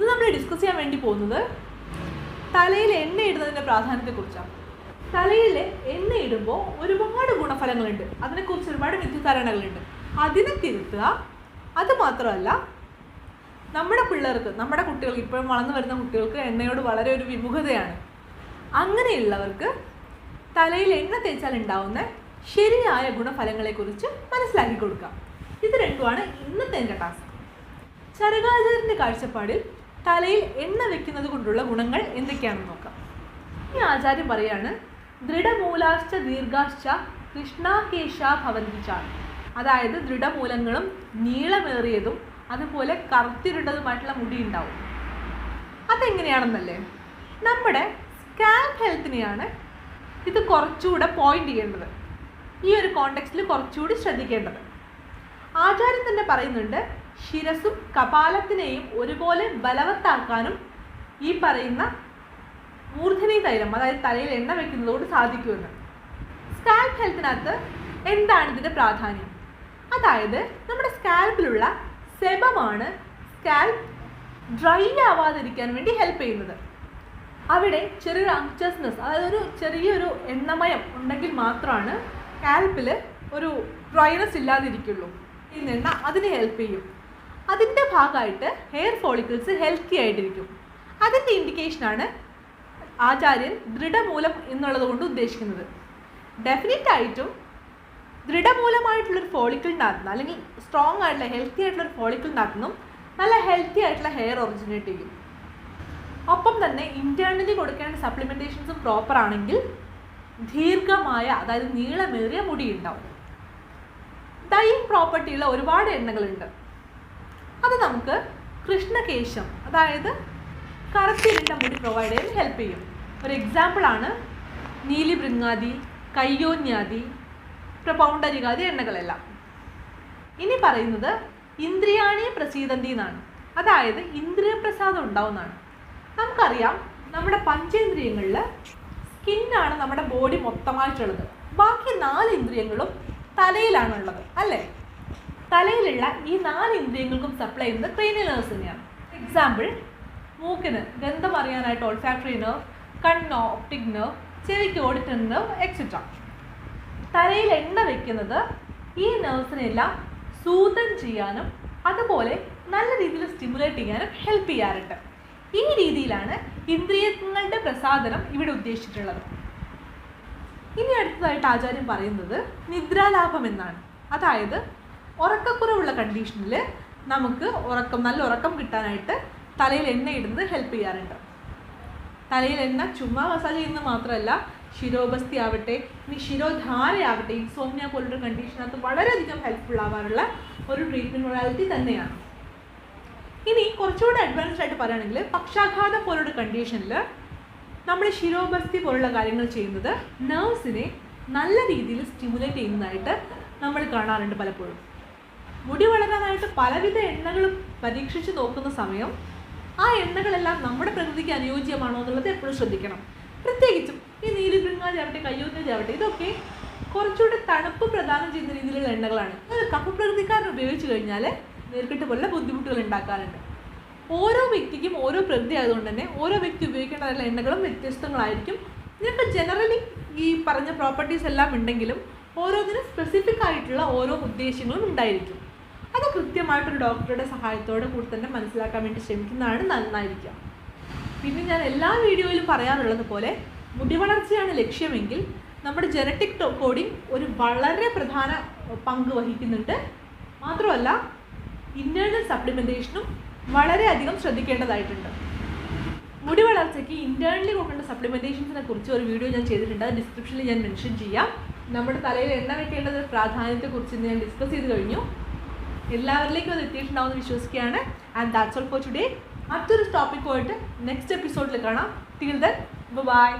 ഇന്ന് നമ്മൾ ഡിസ്കസ് ചെയ്യാൻ വേണ്ടി പോകുന്നത് തലയിൽ എണ്ണ ഇടുന്നതിന്റെ പ്രാധാന്യത്തെക്കുറിച്ചാണ്. തലയിൽ എണ്ണ ഇടുമ്പോൾ ഒരുപാട് ഗുണഫലങ്ങളുണ്ട്. അതിനെക്കുറിച്ച് ഒരുപാട് മിഥ്യധാരണകളുണ്ട്. അതിനെ തിരുത്തുക അത് മാത്രമല്ല നമ്മുടെ പിള്ളേർക്ക് നമ്മുടെ കുട്ടികൾക്ക് ഇപ്പോഴും വളർന്നു വരുന്ന കുട്ടികൾക്ക് എണ്ണയോട് വളരെ ഒരു വിമുഖതയാണ്. അങ്ങനെയുള്ളവർക്ക് തലയിൽ എണ്ണ തേച്ചാൽ ഉണ്ടാവുന്ന ശരിയായ ഗുണഫലങ്ങളെക്കുറിച്ച് മനസ്സിലാക്കി കൊടുക്കാം. ഇത് രണ്ടുമാണ് ഇന്നത്തെ എന്റെ ടാസ്ക് ചരകാചാര്യന്റെ കാഴ്ചപ്പാടിൽ തലയിൽ എണ്ണ വെക്കുന്നത് കൊണ്ടുള്ള ഗുണങ്ങൾ എന്തൊക്കെയാണെന്ന് നോക്കാം. ഈ ആചാര്യം പറയാണ് ദൃഢമൂലാശ്ച ദീർഘാശ്ച കൃഷ്ണാകേശ ഭവന്തിച്ചാണ് അതായത് ദൃഢമൂലങ്ങളും നീളമേറിയതും അതുപോലെ കറുത്തിരുണ്ടതുമായിട്ടുള്ള മുടി ഉണ്ടാവും. അതെങ്ങനെയാണെന്നല്ലേ? നമ്മുടെ സ്കാൻ ഹെൽത്തിനെയാണ് ഇത് കുറച്ചുകൂടെ പോയിന്റ് ചെയ്യേണ്ടത്. ഈ ഒരു കോണ്ടെക്സ്റ്റിൽ കുറച്ചുകൂടി ശ്രദ്ധിക്കേണ്ടത്. ആചാര്യം തന്നെ പറയുന്നുണ്ട് ശിരസും കപാലത്തിനെയും ഒരുപോലെ ബലവത്താക്കാനും ഈ പറയുന്ന മൂർധനി തൈലം അതായത് തലയിൽ എണ്ണ വെക്കുന്നതോട് സാധിക്കുമെന്ന്. സ്കാൽപ് ഹെൽത്തിനകത്ത് എന്താണ് ഇതിന്റെ പ്രാധാന്യം? അതായത് നമ്മുടെ സ്കാൽപ്പിലുള്ള സെബമാണ് സ്കാൽപ്പ് ഡ്രൈ ആവാതിരിക്കാൻ വേണ്ടി ഹെൽപ്പ് ചെയ്യുന്നത്. അവിടെ ചെറിയൊരു അങ്ചസ്നെസ് അതായത് ഒരു ചെറിയൊരു എണ്ണമയം ഉണ്ടെങ്കിൽ മാത്രമാണ് സ്കാൽപ്പിൽ ഒരു ഡ്രൈനസ് ഇല്ലാതിരിക്കുള്ളൂ. ഈ എണ്ണ അതിന് ഹെൽപ്പ് ചെയ്യും. അതിന്റെ ഭാഗമായിട്ട് ഹെയർ ഫോളിക്കിൾസ് ഹെൽത്തി ആയിട്ടിരിക്കും. അതിന്റെ ഇൻഡിക്കേഷനാണ് ആചാര്യൻ ദൃഢമൂലം എന്നുള്ളത് കൊണ്ട് ഉദ്ദേശിക്കുന്നത്. ഡെഫിനറ്റ് ആയിട്ടും ദൃഢമൂലമായിട്ടുള്ളൊരു ഫോളിക്കിളിനകത്തുനിന്ന് അല്ലെങ്കിൽ സ്ട്രോങ് ആയിട്ടുള്ള ഹെൽത്തി ആയിട്ടുള്ള ഫോളിക്കിളിനകത്തുനിന്നും നല്ല ഹെൽത്തി ആയിട്ടുള്ള ഹെയർ ഒറിജിനേറ്റ് ചെയ്യും. ഒപ്പം തന്നെ ഇന്റേർണലി കൊടുക്കേണ്ട സപ്ലിമെന്റേഷൻസും പ്രോപ്പർ ആണെങ്കിൽ ദീർഘമായ അതായത് നീളമേറിയ മുടി ഉണ്ടാവും. ഡൈയിങ് പ്രോപ്പർട്ടിയുള്ള ഒരുപാട് എണ്ണകളുണ്ട്. അത് നമുക്ക് കൃഷ്ണകേശം അതായത് കറുത്തിരുണ്ട മുടി പ്രൊവൈഡ് ചെയ്യാൻ ഹെൽപ്പ് ചെയ്യും. ഒരു എക്സാമ്പിളാണ് നീലി ബൃങ്ങാതി കയ്യോന്യാതി പ്രപൗണ്ടരികാതി എണ്ണകളെല്ലാം. ഇനി പറയുന്നത് ഇന്ദ്രിയാണി പ്രസീതന്തി എന്നാണ്. അതായത് ഇന്ദ്രിയപ്രസാദം ഉണ്ടാവുന്നതാണ്. നമുക്കറിയാം നമ്മുടെ പഞ്ചേന്ദ്രിയങ്ങളിൽ സ്കിന്നാണ് നമ്മുടെ ബോഡി മൊത്തമായിട്ടുള്ളത്. ബാക്കി നാല് ഇന്ദ്രിയങ്ങളും തലയിലാണുള്ളത് അല്ലേ? തലയിലുള്ള ഈ നാല് ഇന്ദ്രിയങ്ങൾക്കും സപ്ലൈ ചെയ്യുന്നത് ക്രീനി നെർവ്സ് തന്നെയാണ്. എക്സാമ്പിൾ മൂക്കിന് ഗന്ധം അറിയാനായിട്ട് ഓൾഫാക്ടറി നെർവ് കണ്ണോ ഓപ്റ്റിക് നെർവ് ചെവിക്ക് ഓഡിറ്റർ നെർവ് എക്സെട്ര തലയിൽ എണ്ണ വെക്കുന്നത് ഈ നെർവ്സിനെല്ലാം സൂതൻ ചെയ്യാനും അതുപോലെ നല്ല രീതിയിൽ സ്റ്റിമുലേറ്റ് ചെയ്യാനും ഹെൽപ്പ് ചെയ്യാറുണ്ട്. ഈ രീതിയിലാണ് ഇന്ദ്രിയങ്ങളുടെ പ്രസാദനം ഇവിടെ ഉദ്ദേശിച്ചിട്ടുള്ളത്. ഇനി അടുത്തതായിട്ട് ആചാര്യം പറയുന്നത് നിദ്രാലാഭം എന്നാണ്. അതായത് ഉറക്കക്കുറവുള്ള കണ്ടീഷനിൽ നമുക്ക് ഉറക്കം നല്ല ഉറക്കം കിട്ടാനായിട്ട് തലയിൽ എണ്ണ ഇടുന്നത് ഹെൽപ്പ് ചെയ്യാറുണ്ട്. തലയിൽ എണ്ണ ചുമ്മാ മസാജ് ചെയ്യുന്നത് മാത്രമല്ല ശിരോബസ്തി ആവട്ടെ ഇനി ശിരോധാരയാവട്ടെ ഇൻസോമിയ പോലുള്ള കണ്ടീഷനകത്ത് വളരെയധികം ഹെൽപ്ഫുൾ ആവാറുള്ള ഒരു ട്രീറ്റ്മെന്റ് മൊഡാലിറ്റി തന്നെയാണ്. ഇനി കുറച്ചുകൂടെ അഡ്വാൻസ്ഡ് ആയിട്ട് പറയുകയാണെങ്കിൽ പക്ഷാഘാതം പോലുള്ള കണ്ടീഷനിൽ നമ്മൾ ശിരോബസ്തി പോലുള്ള കാര്യങ്ങൾ ചെയ്യുന്നത് നെർവ്സിനെ നല്ല രീതിയിൽ സ്റ്റിമുലേറ്റ് ചെയ്യുന്നതായിട്ട് നമ്മൾ കാണാറുണ്ട് പലപ്പോഴും. മുടി വളരാനായിട്ട് പലവിധ എണ്ണകളും പരീക്ഷിച്ച് നോക്കുന്ന സമയം ആ എണ്ണകളെല്ലാം നമ്മുടെ പ്രകൃതിക്ക് അനുയോജ്യമാണോ എന്നുള്ളത് എപ്പോഴും ശ്രദ്ധിക്കണം. പ്രത്യേകിച്ചും ഈ നീലിബൃങ്ങാജാവട്ടെ കയ്യൂന്നജാവട്ടെ ഇതൊക്കെ കുറച്ചുകൂടെ തണുപ്പ് പ്രദാനം ചെയ്യുന്ന രീതിയിലുള്ള എണ്ണകളാണ്. അത് കപ്പുപ്രകൃതിക്കാരൻ ഉപയോഗിച്ച് കഴിഞ്ഞാൽ നേരിട്ട് പോലെ ബുദ്ധിമുട്ടുകൾ ഉണ്ടാക്കാറുണ്ട്. ഓരോ വ്യക്തിക്കും ഓരോ പ്രകൃതി ആയതുകൊണ്ട് തന്നെ ഓരോ വ്യക്തി ഉപയോഗിക്കേണ്ട എണ്ണകളും വ്യത്യസ്തങ്ങളായിരിക്കും. ഇതിനൊക്കെ ജനറലി ഈ പറഞ്ഞ പ്രോപ്പർട്ടീസ് എല്ലാം ഉണ്ടെങ്കിലും ഓരോന്നിനും സ്പെസിഫിക് ആയിട്ടുള്ള ഓരോ ഉദ്ദേശങ്ങളും ഉണ്ടായിരിക്കും. അത് കൃത്യമായിട്ടൊരു ഡോക്ടറുടെ സഹായത്തോടെ കൂടി തന്നെ മനസ്സിലാക്കാൻ വേണ്ടി ശ്രമിക്കുന്നതാണ് നന്നായിരിക്കുക. പിന്നെ ഞാൻ എല്ലാ വീഡിയോയിലും പറയാറുള്ളത് പോലെ മുടി വളർച്ചയാണ് ലക്ഷ്യമെങ്കിൽ നമ്മുടെ ജനറ്റിക് കോഡിംഗ് ഒരു വളരെ പ്രധാന പങ്ക് വഹിക്കുന്നുണ്ട്. മാത്രമല്ല ഇന്റേർണൽ സപ്ലിമെന്റേഷനും വളരെയധികം ശ്രദ്ധിക്കേണ്ടതായിട്ടുണ്ട്. മുടി വളർച്ചയ്ക്ക് ഇന്റേർണലി കൊടുക്കേണ്ട സപ്ലിമെന്റേഷൻസിനെ കുറിച്ച് ഒരു വീഡിയോ ഞാൻ ചെയ്തിട്ടുണ്ട്. അത് ഡിസ്ക്രിപ്ഷനിൽ ഞാൻ മെൻഷൻ ചെയ്യാം. നമ്മുടെ തലയിൽ എണ്ണ വയ്ക്കേണ്ടത് പ്രാധാന്യത്തെക്കുറിച്ച് ഞാൻ ഡിസ്കസ് ചെയ്ത് കഴിഞ്ഞു. എല്ലാവരിലേക്കും അത് എത്തിയിട്ടുണ്ടാവും എന്ന് വിശ്വസിക്കുകയാണ്. And that's all for today മറ്റൊരു ടോപ്പിക്കുമായിട്ട് നെക്സ്റ്റ് എപ്പിസോഡിൽ കാണാം. Till then bye